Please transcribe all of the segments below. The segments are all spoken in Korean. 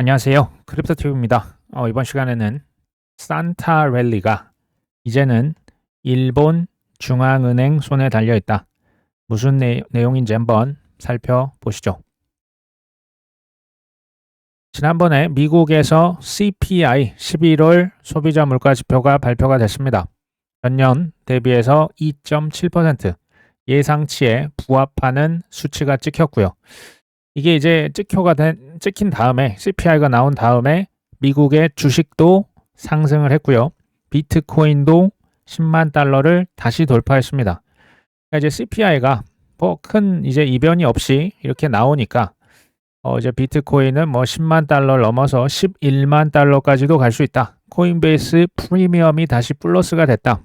안녕하세요. 크립토티브입니다. 어, 이번 시간에는 산타 랠리가 이제는 일본 중앙은행 손에 달려 있다. 무슨 내, 내용인지 한번 살펴보시죠. 지난번에 미국에서 CPI 11월 소비자 물가 지표가 발표가 됐습니다. 전년 대비해서 2.7% 예상치에 부합하는 수치가 찍혔고요. 이게 이제 찍혀가 된, 찍힌 다음에 CPI가 나온 다음에 미국의 주식도 상승을 했고요. 비트코인도 10만 달러를 다시 돌파했습니다. 그러니까 이제 CPI가 뭐 큰 이제 이변이 없이 이렇게 나오니까 어 이제 비트코인은 뭐 10만 달러를 넘어서 11만 달러까지도 갈 수 있다. 코인베이스 프리미엄이 다시 플러스가 됐다.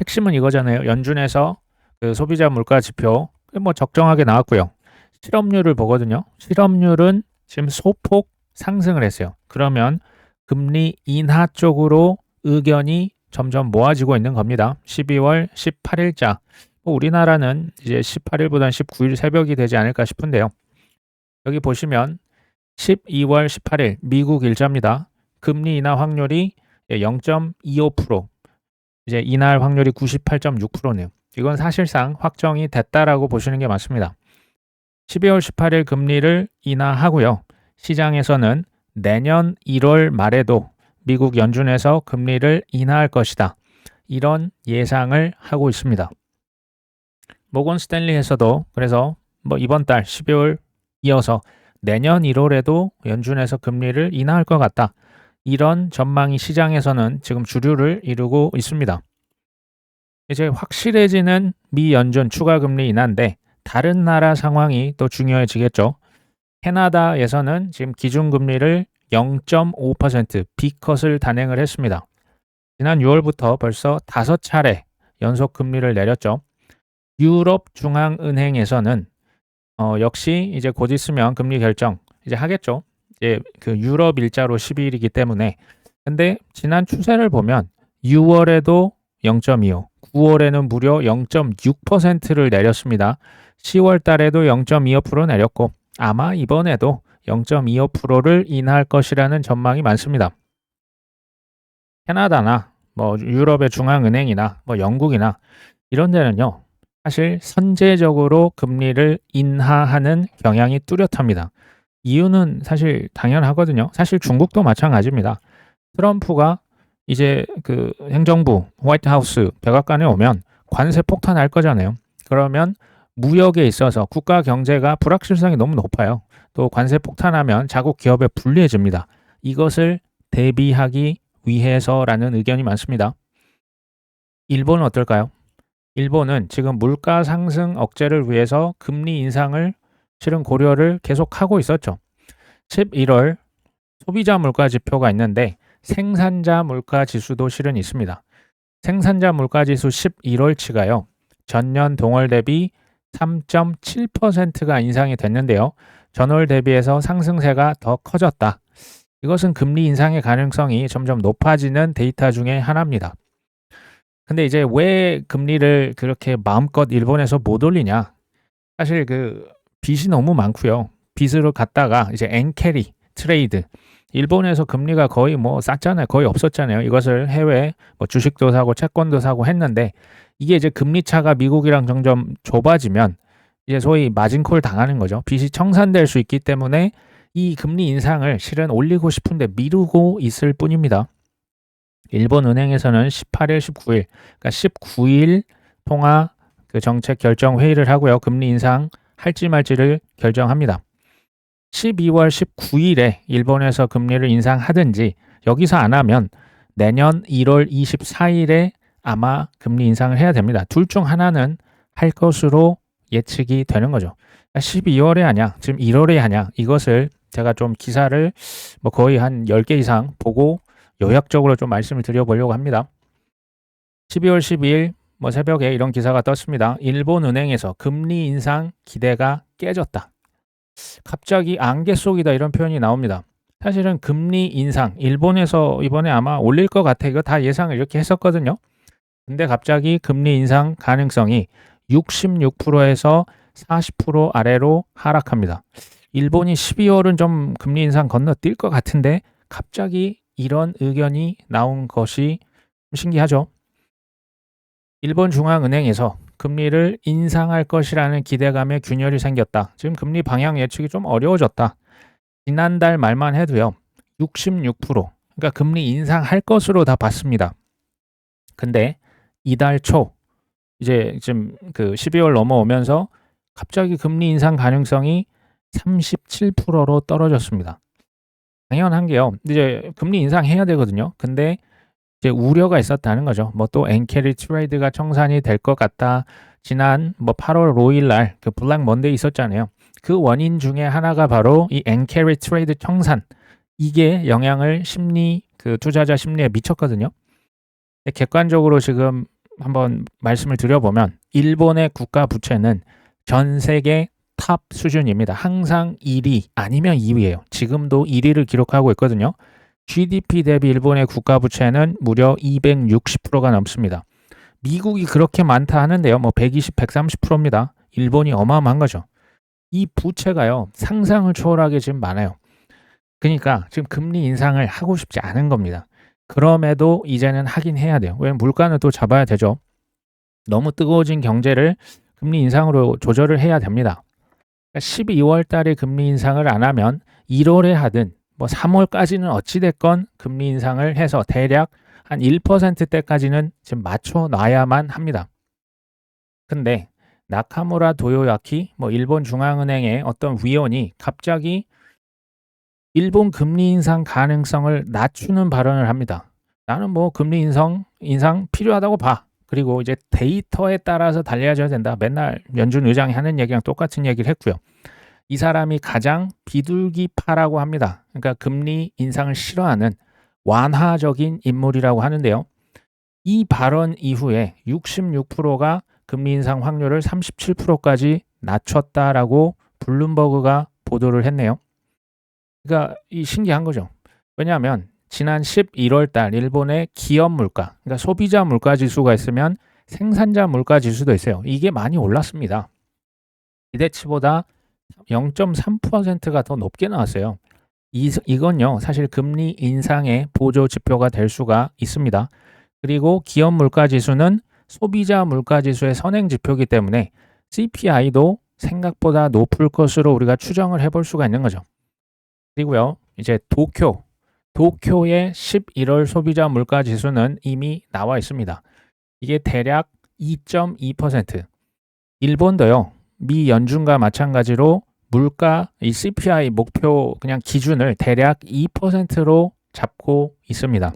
핵심은 이거잖아요. 연준에서 그 소비자 물가 지표 뭐 적정하게 나왔고요. 실업률을 보거든요. 실업률은 지금 소폭 상승을 했어요. 그러면 금리 인하 쪽으로 의견이 점점 모아지고 있는 겁니다. 12월 18일자. 뭐 우리나라는 이제 18일보다는 19일 새벽이 되지 않을까 싶은데요. 여기 보시면 12월 18일 미국 일자입니다. 금리 인하 확률이 0.25% 이제 인하할 확률이 98.6%네요. 이건 사실상 확정이 됐다라고 보시는 게 맞습니다. 12월 18일 금리를 인하하고요. 시장에서는 내년 1월 말에도 미국 연준에서 금리를 인하할 것이다. 이런 예상을 하고 있습니다. 모건 스탠리에서도 그래서 뭐 이번 달 12월 이어서 내년 1월에도 연준에서 금리를 인하할 것 같다. 이런 전망이 시장에서는 지금 주류를 이루고 있습니다. 이제 확실해지는 미 연준 추가 금리 인하인데 다른 나라 상황이 또 중요해지겠죠. 캐나다에서는 지금 기준금리를 0.5% B컷을 단행을 했습니다. 지난 6월부터 벌써 다섯 차례 연속 금리를 내렸죠. 유럽 중앙은행에서는 어, 역시 이제 곧 있으면 금리 결정 이제 하겠죠. 이제 그 유럽 일자로 12일이기 때문에 근데 지난 추세를 보면 6월에도 0.25, 9월에는 무려 0.6%를 내렸습니다. 10월 달에도 0.25% 내렸고 아마 이번에도 0.25%를 인하할 것이라는 전망이 많습니다. 캐나다나 뭐 유럽의 중앙은행이나 뭐 영국이나 이런 데는요. 사실 선제적으로 금리를 인하하는 경향이 뚜렷합니다. 이유는 사실 당연하거든요. 사실 중국도 마찬가지입니다. 트럼프가 이제 그 행정부 화이트하우스 백악관에 오면 관세 폭탄 할 거잖아요. 그러면 무역에 있어서 국가 경제가 불확실성이 너무 높아요. 또 관세 폭탄하면 자국 기업에 불리해집니다. 이것을 대비하기 위해서라는 의견이 많습니다. 일본은 어떨까요? 일본은 지금 물가 상승 억제를 위해서 금리 인상을 실은 고려를 계속하고 있었죠. 11월 소비자 물가 지표가 있는데 생산자 물가 지수도 실은 있습니다. 생산자 물가 지수 11월치가요. 전년 동월 대비 3.7%가 인상이 됐는데요. 전월 대비해서 상승세가 더 커졌다. 이것은 금리 인상의 가능성이 점점 높아지는 데이터 중에 하나입니다. 근데 이제 왜 금리를 그렇게 마음껏 일본에서 못 올리냐? 사실 그 빚이 너무 많고요. 빚으로 갔다가 이제 엔캐리 트레이드 일본에서 금리가 거의 뭐 쌌잖아요. 거의 없었잖아요. 이것을 해외 뭐 주식도 사고 채권도 사고 했는데 이게 이제 금리 차가 미국이랑 점점 좁아지면 이제 소위 마진콜 당하는 거죠. 빚이 청산될 수 있기 때문에 이 금리 인상을 실은 올리고 싶은데 미루고 있을 뿐입니다. 일본 은행에서는 18일, 19일, 그러니까 19일 통화 그 정책 결정 회의를 하고요. 금리 인상 할지 말지를 결정합니다. 12월 19일에 일본에서 금리를 인상하든지 여기서 안 하면 내년 1월 24일에 아마 금리 인상을 해야 됩니다. 둘 중 하나는 할 것으로 예측이 되는 거죠. 12월에 하냐, 지금 1월에 하냐, 이것을 제가 좀 기사를 뭐 거의 한 10개 이상 보고 요약적으로 좀 말씀을 드려보려고 합니다. 12월 12일 뭐 새벽에 이런 기사가 떴습니다. 일본 은행에서 금리 인상 기대가 깨졌다. 갑자기 안개 속이다 이런 표현이 나옵니다. 사실은 금리 인상 일본에서 이번에 아마 올릴 것 같아 이거 다 예상을 이렇게 했었거든요. 근데 갑자기 금리 인상 가능성이 66%에서 40% 아래로 하락합니다. 일본이 12월은 좀 금리 인상 건너뛸 것 같은데 갑자기 이런 의견이 나온 것이 신기하죠. 일본 중앙은행에서 금리를 인상할 것이라는 기대감에 균열이 생겼다. 지금 금리 방향 예측이 좀 어려워졌다. 지난달 말만 해도요. 66% 그러니까 금리 인상할 것으로 다 봤습니다. 근데 이달 초 이제 지금 그 12월 넘어오면서 갑자기 금리 인상 가능성이 37%로 떨어졌습니다. 당연한 게요. 이제 금리 인상해야 되거든요. 근데 이제 우려가 있었다는 거죠. 뭐 또 엔캐리 트레이드가 청산이 될 것 같다. 지난 뭐 8월 5일 날 그 블랙 먼데이 있었잖아요. 그 원인 중에 하나가 바로 이 엔캐리 트레이드 청산. 이게 영향을 심리 그 투자자 심리에 미쳤거든요. 객관적으로 지금 한번 말씀을 드려보면 일본의 국가 부채는 전 세계 탑 수준입니다. 항상 1위 아니면 2위예요. 지금도 1위를 기록하고 있거든요. GDP 대비 일본의 국가 부채는 무려 260%가 넘습니다. 미국이 그렇게 많다 하는데요. 뭐 120, 130%입니다. 일본이 어마어마한 거죠. 이 부채가요. 상상을 초월하게 지금 많아요. 그러니까 지금 금리 인상을 하고 싶지 않은 겁니다. 그럼에도 이제는 하긴 해야 돼요. 왜냐면 물가는 또 잡아야 되죠. 너무 뜨거워진 경제를 금리 인상으로 조절을 해야 됩니다. 12월 그러니까 달에 금리 인상을 안 하면 1월에 하든 뭐 3월까지는 어찌됐건 금리 인상을 해서 대략 한 1%대까지는 지금 맞춰 놔야만 합니다. 근데 나카무라 도요야키 뭐 일본 중앙은행의 어떤 위원이 갑자기 일본 금리 인상 가능성을 낮추는 발언을 합니다. 나는 뭐 금리 인상 인상 필요하다고 봐. 그리고 이제 데이터에 따라서 달려져야 된다. 맨날 연준 의장이 하는 얘기랑 똑같은 얘기를 했고요. 이 사람이 가장 비둘기파라고 합니다. 그러니까 금리 인상을 싫어하는 완화적인 인물이라고 하는데요. 이 발언 이후에 66%가 금리 인상 확률을 37%까지 낮췄다라고 블룸버그가 보도를 했네요. 그러니까 이 신기한 거죠. 왜냐하면 지난 11월 달 일본의 기업 물가, 그러니까 소비자 물가 지수가 있으면 생산자 물가 지수도 있어요. 이게 많이 올랐습니다. 기대치보다 0.3%가 더 높게 나왔어요. 이, 이건요, 사실 금리 인상의 보조 지표가 될 수가 있습니다. 그리고 기업 물가 지수는 소비자 물가 지수의 선행 지표이기 때문에 CPI도 생각보다 높을 것으로 우리가 추정을 해볼 수가 있는 거죠. 그리고요, 이제 도쿄, 도쿄의 11월 소비자 물가 지수는 이미 나와 있습니다. 이게 대략 2.2%. 일본도요, 미 연준과 마찬가지로 물가 이 CPI 목표 그냥 기준을 대략 2%로 잡고 있습니다.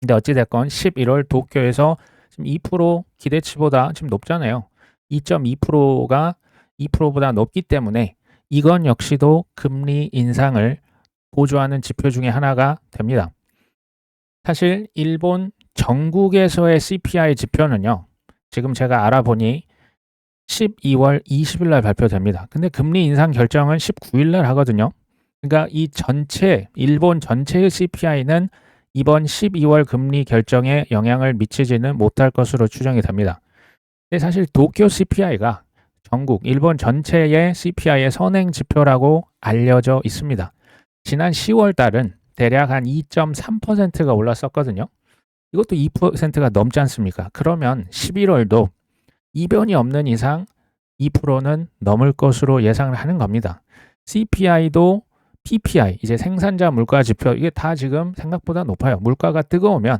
근데 어찌 됐건 11월 도쿄에서 지금 2% 기대치보다 지금 높잖아요. 2.2%가 2%보다 높기 때문에 이건 역시도 금리 인상을 보조하는 지표 중에 하나가 됩니다. 사실 일본 전국에서의 CPI 지표는요. 지금 제가 알아보니 12월 20일 날 발표됩니다. 근데 금리 인상 결정은 19일 날 하거든요. 그러니까 이 전체 일본 전체의 CPI는 이번 12월 금리 결정에 영향을 미치지는 못할 것으로 추정이 됩니다. 근데 사실 도쿄 CPI가 전국 일본 전체의 CPI의 선행 지표라고 알려져 있습니다. 지난 10월 달은 대략 한 2.3%가 올랐었거든요. 이것도 2%가 넘지 않습니까? 그러면 11월도 이변이 없는 이상 2%는 넘을 것으로 예상을 하는 겁니다. CPI도 PPI, 이제 생산자 물가 지표, 이게 다 지금 생각보다 높아요. 물가가 뜨거우면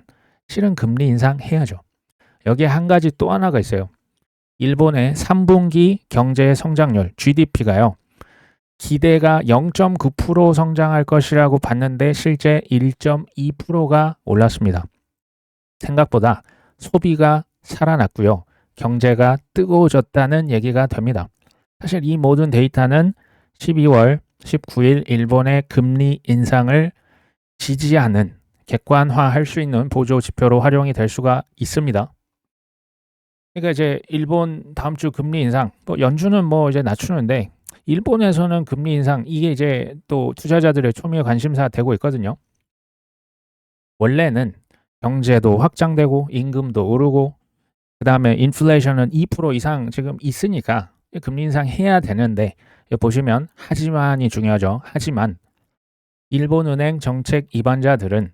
실은 금리 인상해야죠. 여기에 한 가지 또 하나가 있어요. 일본의 3분기 경제 성장률, GDP가요. 기대가 0.9% 성장할 것이라고 봤는데 실제 1.2%가 올랐습니다. 생각보다 소비가 살아났고요. 경제가 뜨거워졌다는 얘기가 됩니다. 사실 이 모든 데이터는 12월 19일 일본의 금리 인상을 지지하는 객관화할 수 있는 보조 지표로 활용이 될 수가 있습니다. 그러니까 이제 일본 다음 주 금리 인상, 뭐 연준은 뭐 이제 낮추는데 일본에서는 금리 인상 이게 이제 또 투자자들의 초미의 관심사 되고 있거든요. 원래는 경제도 확장되고 임금도 오르고 그 다음에 인플레이션은 2% 이상 지금 있으니까 금리 인상 해야 되는데 여기 보시면 하지만이 중요하죠. 하지만 일본은행 정책 입안자들은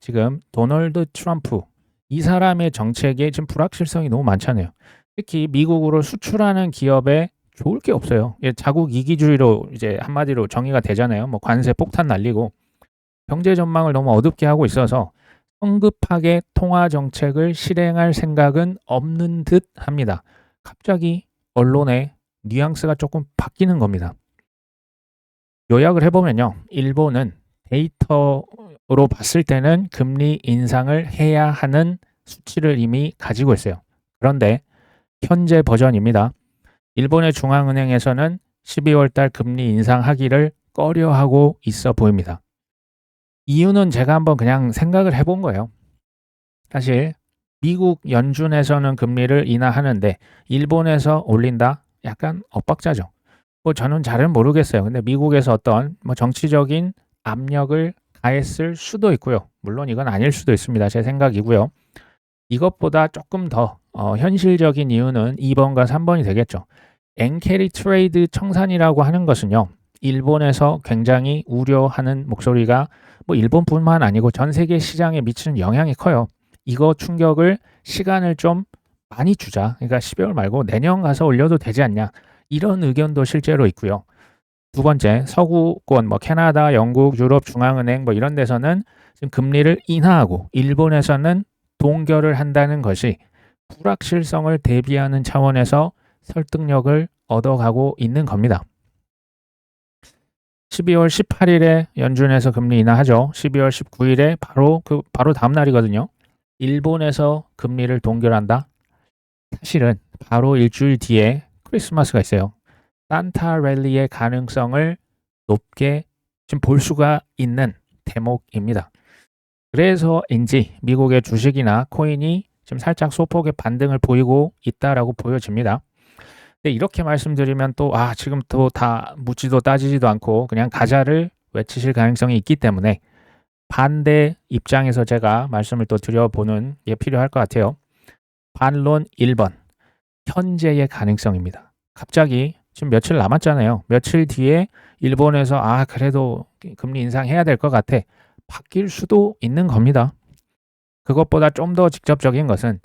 지금 도널드 트럼프 이 사람의 정책에 지금 불확실성이 너무 많잖아요. 특히 미국으로 수출하는 기업에 좋을 게 없어요. 예, 자국 이기주의로 이제 한마디로 정의가 되잖아요. 뭐 관세 폭탄 날리고 경제 전망을 너무 어둡게 하고 있어서 성급하게 통화 정책을 실행할 생각은 없는 듯 합니다. 갑자기 언론의 뉘앙스가 조금 바뀌는 겁니다. 요약을 해보면요. 일본은 데이터로 봤을 때는 금리 인상을 해야 하는 수치를 이미 가지고 있어요. 그런데 현재 버전입니다. 일본의 중앙은행에서는 12월 달 금리 인상하기를 꺼려하고 있어 보입니다. 이유는 제가 한번 그냥 생각을 해본 거예요. 사실 미국 연준에서는 금리를 인하하는데 일본에서 올린다? 약간 엇박자죠. 뭐 저는 잘은 모르겠어요. 근데 미국에서 어떤 뭐 정치적인 압력을 가했을 수도 있고요. 물론 이건 아닐 수도 있습니다. 제 생각이고요. 이것보다 조금 더 어, 현실적인 이유는 2번과 3번이 되겠죠. 엔캐리 트레이드 청산이라고 하는 것은요. 일본에서 굉장히 우려하는 목소리가 뭐 일본뿐만 아니고 전 세계 시장에 미치는 영향이 커요. 이거 충격을 시간을 좀 많이 주자. 그러니까 12월 말고 내년 가서 올려도 되지 않냐. 이런 의견도 실제로 있고요. 두 번째, 서구권, 뭐 캐나다, 영국, 유럽 중앙은행 뭐 이런 데서는 지금 금리를 인하하고 일본에서는 동결을 한다는 것이 불확실성을 대비하는 차원에서 설득력을 얻어가고 있는 겁니다. 12월 18일에 연준에서 금리 인하하죠. 12월 19일에 바로 그 바로 다음 날이거든요. 일본에서 금리를 동결한다. 사실은 바로 일주일 뒤에 크리스마스가 있어요. 산타 랠리의 가능성을 높게 지금 볼 수가 있는 대목입니다. 그래서인지 미국의 주식이나 코인이 지금 살짝 소폭의 반등을 보이고 있다라고 보여집니다. 근데 이렇게 말씀드리면 또 아 지금 또 다 묻지도 따지지도 않고 그냥 가자를 외치실 가능성이 있기 때문에 반대 입장에서 제가 말씀을 또 드려보는 게 필요할 것 같아요. 반론 1번 현재의 가능성입니다. 갑자기 지금 며칠 남았잖아요. 며칠 뒤에 일본에서 아 그래도 금리 인상해야 될 것 같아 바뀔 수도 있는 겁니다. 그것보다 좀 더 직접적인 것은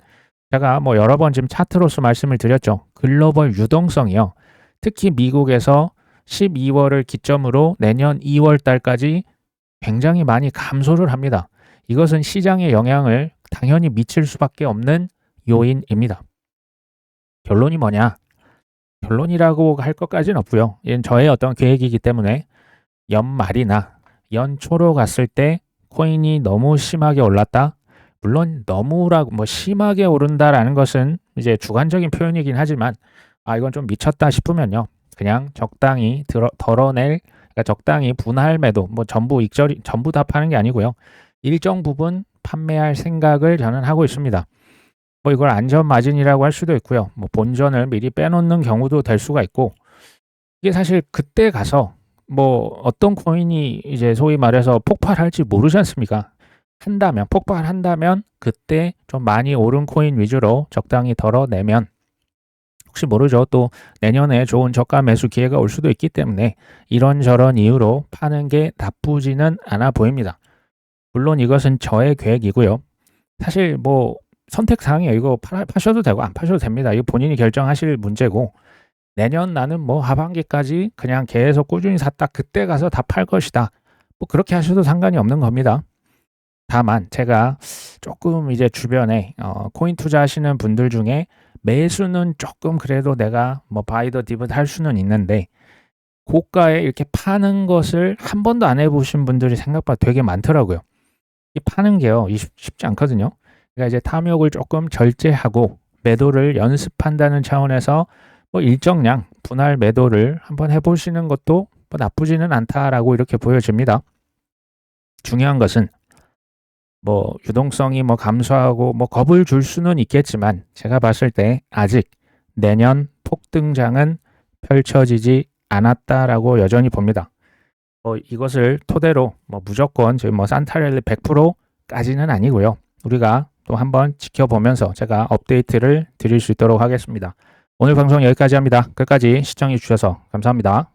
제가 뭐 여러 번 지금 차트로서 말씀을 드렸죠. 글로벌 유동성이요. 특히 미국에서 12월을 기점으로 내년 2월 달까지 굉장히 많이 감소를 합니다. 이것은 시장에 영향을 당연히 미칠 수밖에 없는 요인입니다. 결론이 뭐냐? 결론이라고 할 것까지는 없고요. 이건 저의 어떤 계획이기 때문에 연말이나 연초로 갔을 때 코인이 너무 심하게 올랐다. 물론 너무라고 뭐 심하게 오른다라는 것은 이제 주관적인 표현이긴 하지만 아 이건 좀 미쳤다 싶으면요. 그냥 적당히 들어, 덜어낼 그러니까 적당히 분할 매도 뭐 전부 익절이 전부 다 파는 게 아니고요. 일정 부분 판매할 생각을 저는 하고 있습니다. 뭐 이걸 안전 마진이라고 할 수도 있고요. 뭐 본전을 미리 빼놓는 경우도 될 수가 있고 이게 사실 그때 가서 뭐 어떤 코인이 이제 소위 말해서 폭발할지 모르지 않습니까? 한다면 폭발한다면 그때 좀 많이 오른 코인 위주로 적당히 덜어내면 혹시 모르죠. 또 내년에 좋은 저가 매수 기회가 올 수도 있기 때문에 이런저런 이유로 파는 게 나쁘지는 않아 보입니다. 물론 이것은 저의 계획이고요. 사실 뭐 선택 사항이에요. 이거 파, 파셔도 되고 안 파셔도 됩니다. 이거 본인이 결정하실 문제고 내년 나는 뭐 하반기까지 그냥 계속 꾸준히 샀다 그때 가서 다 팔 것이다. 뭐 그렇게 하셔도 상관이 없는 겁니다. 다만 제가 조금 이제 주변에 어, 코인 투자하시는 분들 중에 매수는 조금 그래도 내가 뭐 바이더 디브 할 수는 있는데 고가에 이렇게 파는 것을 한 번도 안 해보신 분들이 생각보다 되게 많더라고요. 이 파는 게요 쉽지 않거든요. 그러니까 이제 탐욕을 조금 절제하고 매도를 연습한다는 차원에서 뭐 일정량 분할 매도를 한번 해보시는 것도 뭐 나쁘지는 않다라고 이렇게 보여집니다. 중요한 것은 뭐 유동성이 뭐 감소하고 뭐 겁을 줄 수는 있겠지만 제가 봤을 때 아직 내년 폭등장은 펼쳐지지 않았다라고 여전히 봅니다. 뭐 이것을 토대로 뭐 무조건 저희 뭐 산타렐리 100%까지는 아니고요. 우리가 또 한번 지켜보면서 제가 업데이트를 드릴 수 있도록 하겠습니다. 오늘 방송 여기까지 합니다. 끝까지 시청해 주셔서 감사합니다.